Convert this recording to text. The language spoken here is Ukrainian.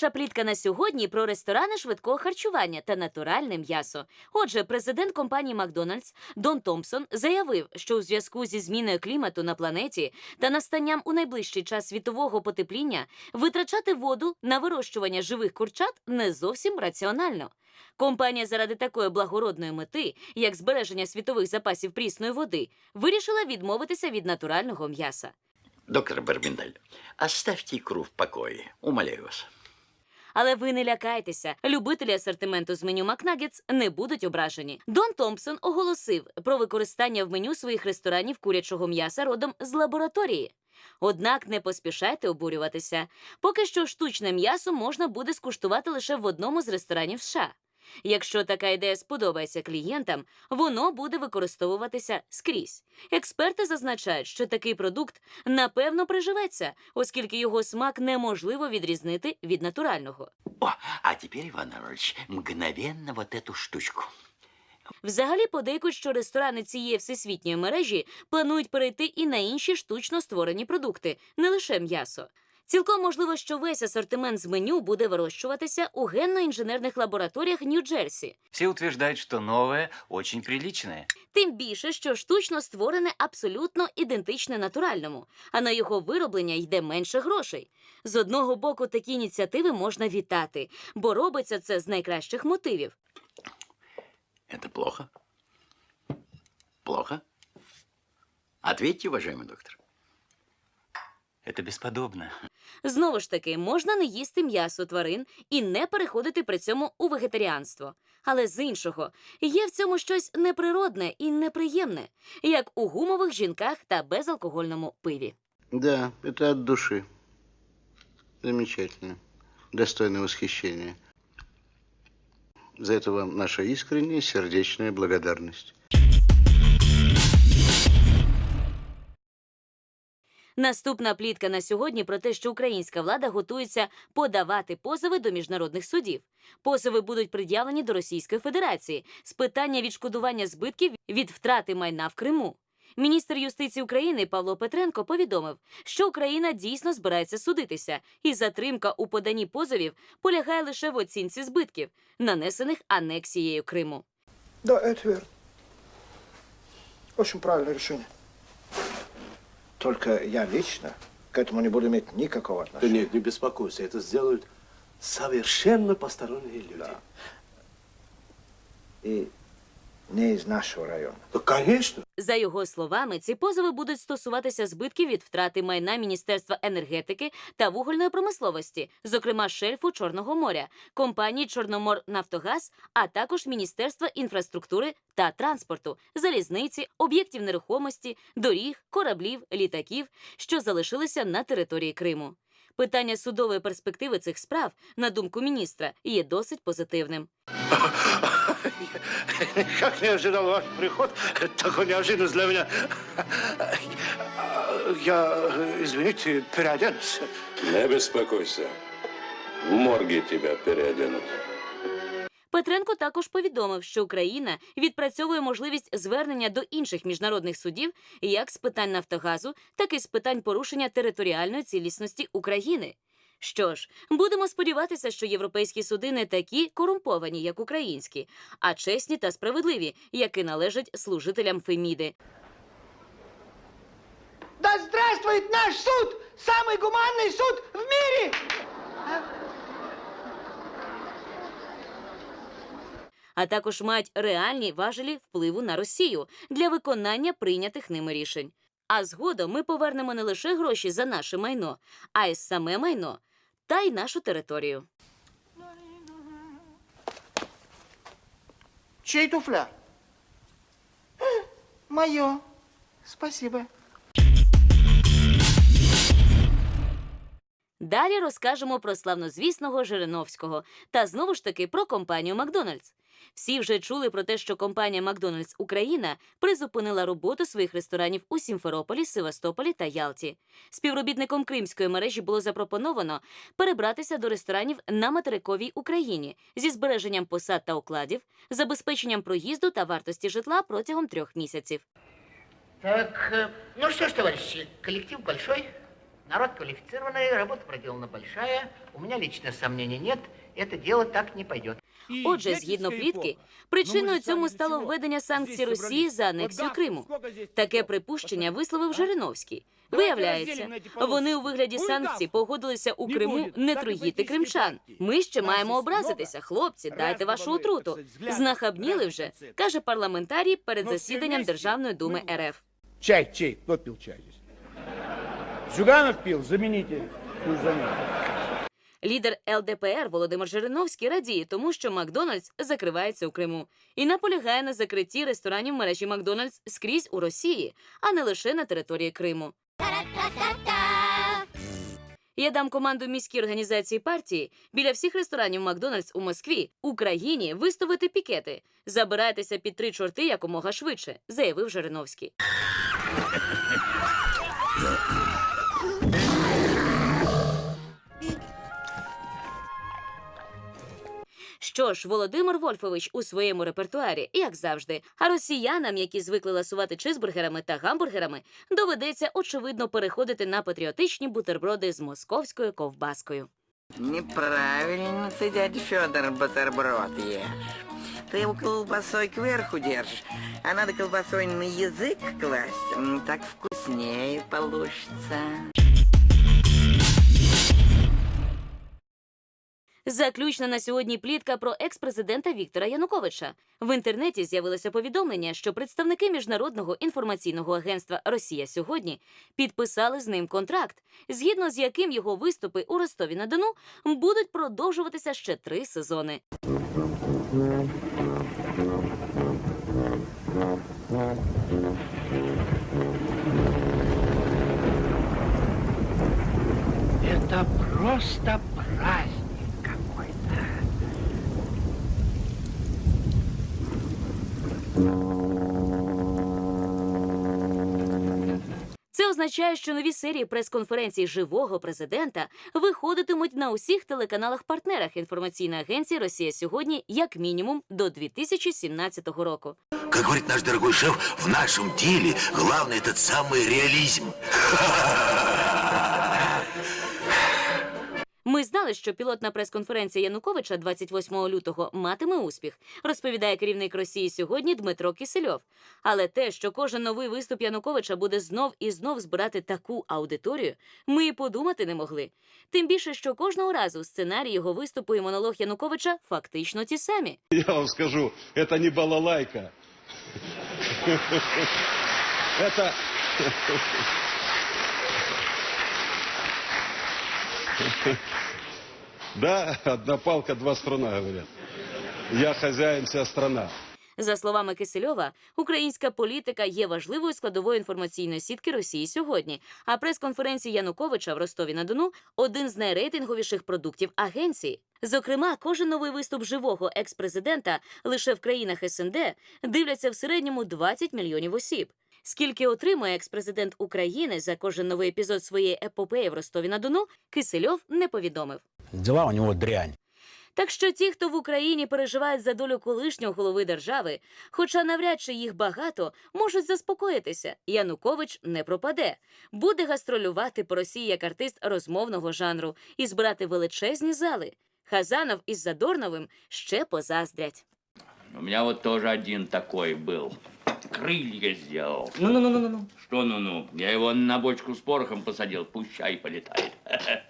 Перша плітка на сьогодні про ресторани швидкого харчування та натуральне м'ясо. Отже, президент компанії Макдональдс Дон Томпсон заявив, що у зв'язку зі зміною клімату на планеті та настанням у найближчий час світового потепління витрачати воду на вирощування живих курчат не зовсім раціонально. Компанія заради такої благородної мети, як збереження світових запасів прісної води, вирішила відмовитися від натурального м'яса. Доктор Барбиндель, оставьте икру в покое. Умоляю вас. Але ви не лякайтеся. Любителі асортименту з меню Макнагетс не будуть ображені. Дон Томпсон оголосив про використання в меню своїх ресторанів курячого м'яса родом з лабораторії. Однак не поспішайте обурюватися. Поки що штучне м'ясо можна буде скуштувати лише в одному з ресторанів США. Якщо така ідея сподобається клієнтам, воно буде використовуватися скрізь. Експерти зазначають, що такий продукт напевно приживеться, оскільки його смак неможливо відрізнити від натурального. О, а теперь, Иван Иванович, мгновенно вот эту штучку. Взагалі подейкують, що ресторани цієї всесвітньої мережі планують перейти і на інші штучно створені продукти, не лише м'ясо. Цілком можливо, що весь асортимент з меню буде вирощуватися у генно-інженерних лабораторіях Нью-Джерсі. Все утверждают, что новое очень приличное. Тим більше, що штучно створене абсолютно ідентичне натуральному, а на його вироблення йде менше грошей. З одного боку, такі ініціативи можна вітати, бо робиться це з найкращих мотивів. Это плохо? Плохо? Ответьте, уважаемый доктор. Это бесподобно. Знову ж таки, можна не їсти м'ясо тварин і не переходити при цьому у вегетаріанство. Але з іншого, є в цьому щось неприродне і неприємне, як у гумових жінках та безалкогольному пиві. Да, это от души. Замечательно. Достойно восхищения. За это вам наша искренняя сердечная благодарность. Наступна плітка на сьогодні про те, що українська влада готується подавати позови до міжнародних судів. Позови будуть пред'явлені до Російської Федерації з питання відшкодування збитків від втрати майна в Криму. Міністр юстиції України Павло Петренко повідомив, що Україна дійсно збирається судитися, і затримка у поданні позовів полягає лише в оцінці збитків, нанесених анексією Криму. Да, это верно. Очень правильное решение. Только я лично к этому не буду иметь никакого Да отношения. нет, не беспокойся, это сделают совершенно посторонние люди. Да. И не из нашего района. Да, конечно. За його словами, ці позови будуть стосуватися збитків від втрати майна Міністерства енергетики та вугільної промисловості, зокрема шельфу Чорного моря, компанії Чорноморнафтогаз, а також Міністерства інфраструктури та транспорту, залізниці, об'єктів нерухомості, доріг, кораблів, літаків, що залишилися на території Криму. Питання судової перспективи цих справ, на думку міністра, є досить позитивним. Как не ожидал ваш приход, такой неожиданность для меня. Я, извините, переоденусь. Не беспокойся. В морге тебя переоденут. Петренко також повідомив, що Україна відпрацьовує можливість звернення до інших міжнародних судів як з питань Нафтогазу, так і з питань порушення територіальної цілісності України. Що ж, будемо сподіватися, що європейські суди не такі корумповані, як українські, а чесні та справедливі, які належать служителям Феміди. Да здравствует наш суд! Самый гуманный суд в мире! А також мають реальні важелі впливу на Росію для виконання прийнятих ними рішень. А згодом ми повернемо не лише гроші за наше майно, а й саме майно та й нашу територію. Чей туфля? Мое. Спасибо. Далі розкажемо про славнозвісного Жириновського та знову ж таки про компанію Макдональдс. Всі вже чули про те, що компанія Макдональдс Україна призупинила роботу своїх ресторанів у Сімферополі, Севастополі та Ялті. Співробітником кримської мережі було запропоновано перебратися до ресторанів на материковій Україні зі збереженням посад та окладів, забезпеченням проїзду та вартості житла протягом трьох місяців. Так, э, ну что ж, товарищи, коллектив большой, Народ квалифицированный, работа проделана большая. У меня лично сомнений нет. Это дело так не пойдет. Отже, згідно плітки, причиною цьому стало введення санкцій Росії за анексію Криму. Таке припущення висловив Жириновський. Виявляється, вони у вигляді санкцій погодилися у Криму не труїти кримчан. Ми ще маємо образитися, хлопці. Дайте вашу отруту. Знахабніли вже, каже парламентарій перед засіданням Державної думи РФ. Чай, чай. Кто пил чай? Зюганов пил, замените. Пусть заменит. Лідер ЛДПР Володимир Жириновський радіє тому, що Макдональдс закривається у Криму і наполягає на закритті ресторанів мережі Макдональдс скрізь у Росії, а не лише на території Криму. Я дам команду міській організації партії біля всіх ресторанів Макдональдс у Москві, Україні виставити пікети. Забирайтеся під три чорти якомога швидше, заявив Жириновський. Що ж, Володимир Вольфович у своєму репертуарі, як завжди, а росіянам, які звикли ласувати чизбургерами та гамбургерами, доведеться очевидно переходити на патріотичні бутерброди з московською ковбаскою. Неправильно ты, дядя Федор, бутерброд ешь. Ты его колбасой кверху держишь, а надо колбасой на язык класть. М, Так вкуснее получится. Заключна на сьогодні плітка про екс-президента Віктора Януковича. В інтернеті з'явилося повідомлення, що представники міжнародного інформаційного агентства Росія сьогодні підписали з ним контракт, згідно з яким його виступи у Ростові на Дону будуть продовжуватися ще три сезони. Это просто праздник Це означає, що нові серії прес-конференцій живого президента виходитимуть на усіх телеканалах-партнерах інформаційної агенції Росія сьогодні, як мінімум, до 2017 року. Как говорит наш дорогой шеф, в нашем деле главный этот самый реализм. Ми що пілотна прес-конференція Януковича 28 лютого матиме успіх, розповідає керівник Росії сьогодні Дмитро Кисельов. Але те, що кожен новий виступ Януковича буде знов і знов збирати таку аудиторію, ми і подумати не могли. Тим більше, що кожного разу сценарій його виступу і монолог Януковича фактично ті самі. Я вам скажу, это не балалайка. Это... Да, одна палка, два струна, говорят. Я хозяин, вся страна. За словами Кисельова, українська політика є важливою складовою інформаційної сітки Росії сьогодні. А прес-конференція Януковича в Ростові на Дону один з найрейтинговіших продуктів агенції. Зокрема, кожен новий виступ живого екс-президента лише в країнах СНД дивляться в середньому 20 мільйонів осіб. Скільки отримує екс-президент України за кожен новий епізод своєї епопеї в Ростові на Дону, Кисельов не повідомив. Дела у него дрянь. Так що ті, хто в Україні переживають за долю колишнього голови держави, хоча навряд чи їх багато, можуть заспокоїтися. Янукович не пропаде, буде гастролювати по Росії як артист розмовного жанру і збирати величезні зали. Хазанов із Задорновим ще позаздрять. У меня вот тоже один такой был. Крылья сделал. Ну-ну-ну-ну-ну. Что ну-ну? Я его на бочку с порохом посадил, пущай полетает.